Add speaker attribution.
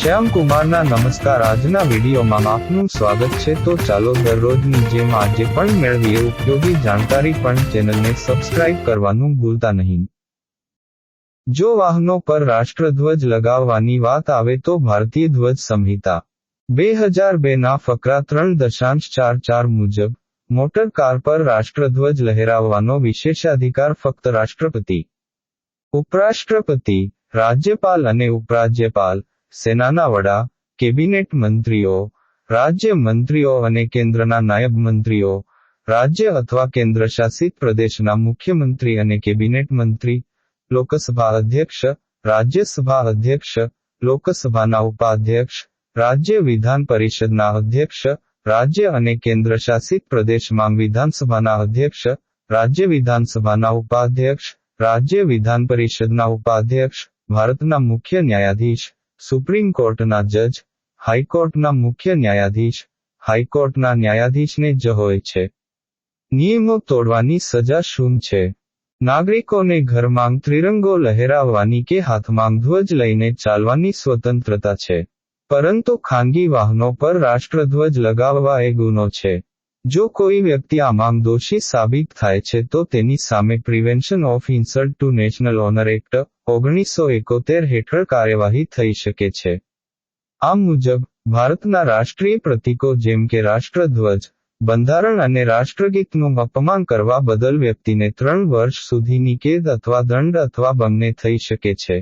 Speaker 1: શ્યામ કુમારના નમસ્કાર. આજના વિડીયોમાં આપનું સ્વાગત છે. તો ચાલો દરરોજની જેમ આજે પણ મેળવીએ ઉપયોગી જાણકારી પણ ચેનલને સબસ્ક્રાઇબ કરવાનું ભૂલતા નહીં. જો વાહનો પર રાષ્ટ્રધ્વજ લગાવવાની વાત આવે તો ભારતીય ધ્વજ સંહિતા બે હજાર બે ના ફકરા ત્રણ દશાંશ ચાર ચાર મુજબ મોટર કાર પર રાષ્ટ્રધ્વજ લહેરાવવાનો વિશેષાધિકાર ફક્ત રાષ્ટ્રપતિ, ઉપરાષ્ટ્રપતિ, રાજ્યપાલ અને ઉપરાજ્યપાલ સેનાના વડા, કેબિનેટ મંત્રીઓ, રાજ્ય મંત્રીઓ અને કેન્દ્રના નાયબ મંત્રીઓ, રાજ્ય અથવા કેન્દ્રશાસિત પ્રદેશના મુખ્યમંત્રી અને કેબિનેટ મંત્રી, લોકસભા અધ્યક્ષ, રાજ્યસભા અધ્યક્ષ, લોકસભાના ઉપાધ્યક્ષ, રાજ્ય વિધાન પરિષદના અધ્યક્ષ, રાજ્ય અને કેન્દ્રશાસિત પ્રદેશમાં વિધાનસભાના અધ્યક્ષ, રાજ્ય વિધાનસભાના ઉપાધ્યક્ષ, રાજ્ય વિધાન પરિષદના ઉપાધ્યક્ષ, ભારતના મુખ્ય ન્યાયાધીશ. સુપ્રીમ કોર્ટના જજ, હાઈકોર્ટના મુખ્ય ન્યાયાધીશ, હાઈકોર્ટના ન્યાયાધીશને જ હોય છે. નિયમો તોડવાની સજા શું છે? નાગરિકોને ઘરમાં ત્રિરંગો લહેરાવવાની કે હાથમાં ધ્વજ લઈને ચાલવાની સ્વતંત્રતા છે. પરંતુ ખાનગી વાહનો પર રાષ્ટ્રધ્વજ લગાવવા એ ગુનો છે. જો કોઈ વ્યક્તિ આમાં દોષી સાબિત થાય છે તો તેની સામે prevention of insult to national honour act ઓગણીસો એકોતેર હેઠળ કાર્યવાહી થઈ શકે છે. આ મુજબ, ભારતના રાષ્ટ્રીય પ્રતીકો જેમ કે રાષ્ટ્રધ્વજ, બંધારણ અને રાષ્ટ્રગીતનું અપમાન કરવા બદલ વ્યક્તિને ત્રણ વર્ષ સુધીની કેદ અથવા દંડ અથવા બંને થઈ શકે છે.